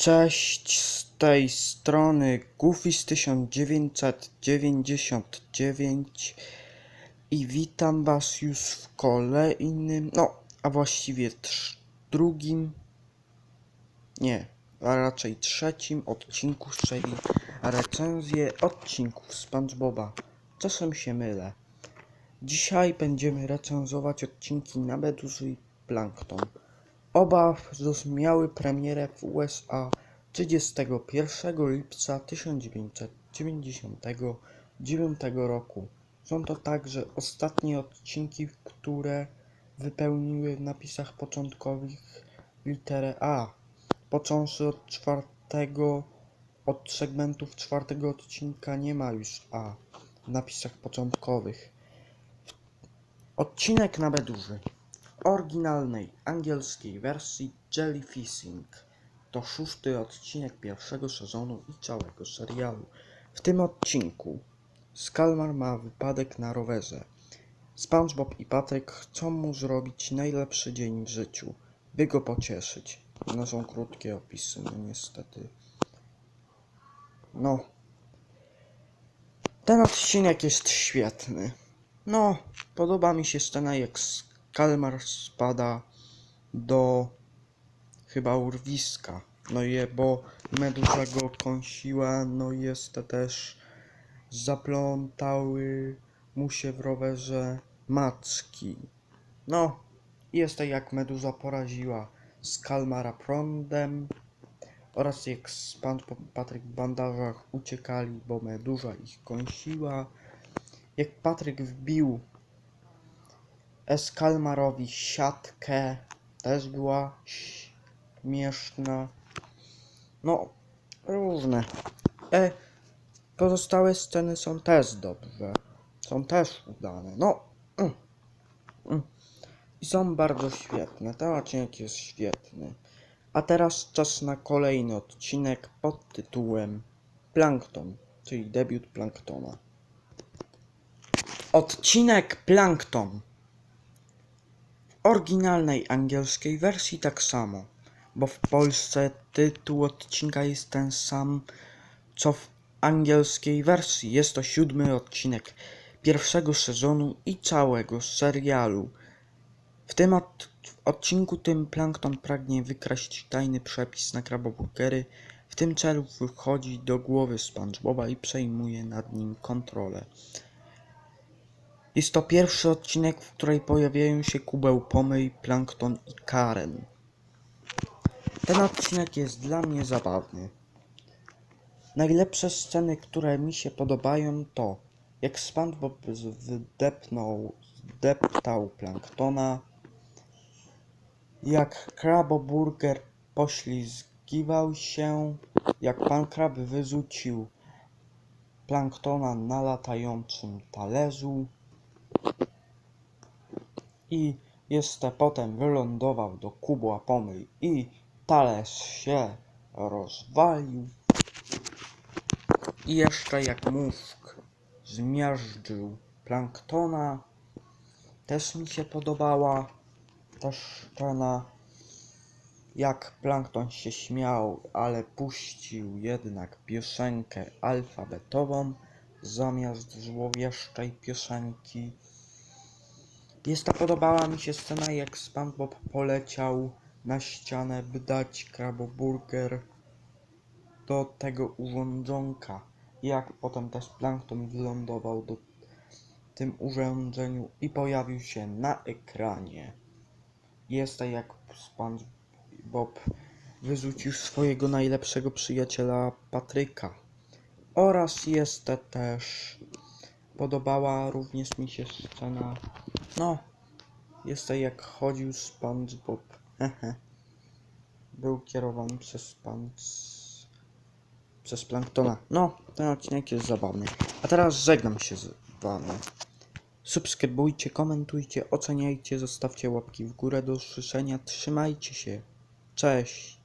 Cześć, z tej strony Goofy z 1999 i witam was już w kolejnym, no, a właściwie drugim, nie, a raczej trzecim odcinku, czyli recenzję odcinków SpongeBoba. Czasem się mylę. Dzisiaj będziemy recenzować odcinki na Meduzy i Plankton. Oba miały premierę w USA 31 lipca 1999 roku. Są to także ostatnie odcinki, które wypełniły w napisach początkowych literę A. Począwszy od czwartego, od segmentów czwartego odcinka nie ma już A w napisach początkowych. Odcinek na Beduży oryginalnej angielskiej wersji Jellyfishing. To szósty odcinek pierwszego sezonu i całego serialu. W tym odcinku Skalmar ma wypadek na rowerze. SpongeBob i Patryk chcą mu zrobić najlepszy dzień w życiu, by go pocieszyć. No są krótkie opisy, no niestety. No. Ten odcinek jest świetny. No, podoba mi się scena jak Kalmar spada do chyba urwiska. No je, bo meduza go kąsiła, no jest też zaplątały mu się w rowerze macki. No, jest to jak meduza poraziła Skalmara prądem oraz jak i Patryk w bandażach uciekali, bo meduza ich kąsiła. Jak Patryk wbił Eskalmarowi siatkę też była śmieszna. No, różne. E, pozostałe sceny są też dobrze. Są też udane. No. Mm, mm. I są bardzo świetne. Ten odcinek jest świetny. A teraz czas na kolejny odcinek pod tytułem Plankton, czyli debiut Planktona. Odcinek Plankton. Oryginalnej angielskiej wersji tak samo, bo w Polsce tytuł odcinka jest ten sam co w angielskiej wersji. Jest to siódmy odcinek pierwszego sezonu i całego serialu. W tym od, w odcinku tym Plankton pragnie wykraść tajny przepis na kraboburgery. W tym celu wychodzi do głowy SpongeBoba i przejmuje nad nim kontrolę. Jest to pierwszy odcinek, w której pojawiają się Kubeł Pomyj, Plankton i Karen. Ten odcinek jest dla mnie zabawny. Najlepsze sceny, które mi się podobają to jak SpongeBob wdepnął, zdeptał Planktona, jak Kraboburger poślizgiwał się, jak Pan Krab wyrzucił Planktona na latającym talerzu i jeszcze potem wylądował do kubła pomyj i talerz się rozwalił. I jeszcze jak mózg zmiażdżył planktona, też mi się podobała ta scena, jak plankton się śmiał, ale puścił jednak piosenkę alfabetową zamiast złowieszczej piosenki. Jest to podobała mi się scena, jak SpongeBob poleciał na ścianę, by dać kraboburger do tego urządzonka. Jak potem też plankton wylądował do tym urządzeniu i pojawił się na ekranie. Jest to jak SpongeBob wyrzucił swojego najlepszego przyjaciela Patryka. Oraz jest też podobała również mi się scena. No, jest to jak chodził SpongeBob. Był kierowany przez pan przez Planktona. No, ten odcinek jest zabawny. A teraz żegnam się z wami. Subskrybujcie, komentujcie, oceniajcie, zostawcie łapki w górę. Do usłyszenia. Trzymajcie się. Cześć.